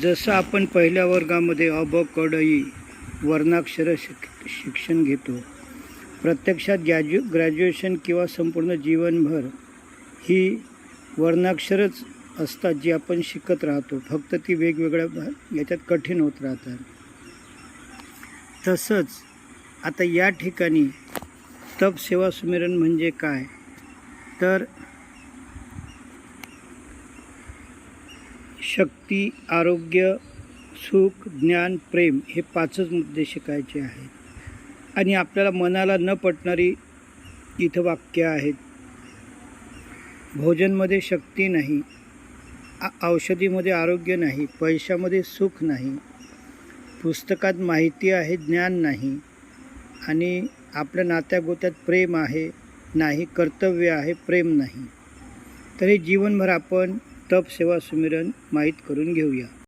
जसं आपण पहिल्या वर्गामध्ये अब कडई वर्णाक्षर शिक शिक्षण घेतो प्रत्यक्षात ग्रॅज्यु ग्रॅज्युएशन किंवा संपूर्ण जीवनभर ही वर्णाक्षरच असतात जी आपण शिकत राहतो. फक्त ती वेगवेगळ्या भा- याच्यात कठीण होत राहतात. तसंच आता या ठिकाणी तप सेवा सुमिरन म्हणजे काय? तर शक्ती आरोग्य सुख ज्ञान प्रेम हे पाचच मुद्दे शिकायचे आहेत. आणि आपल्याला मनाला न पटणारी इथं वाक्य आहेत. भोजनमध्ये शक्ती नाही औषधीमध्ये आरोग्य नाही पैशामध्ये सुख नाही पुस्तकात माहिती आहे ज्ञान नाही आणि आपल्या नात्यागोत्यात प्रेम आहे नाही कर्तव्य आहे प्रेम नाही. तर हे जीवनभर आपण तप सेवा सुमिरन माहीत करून घेऊया.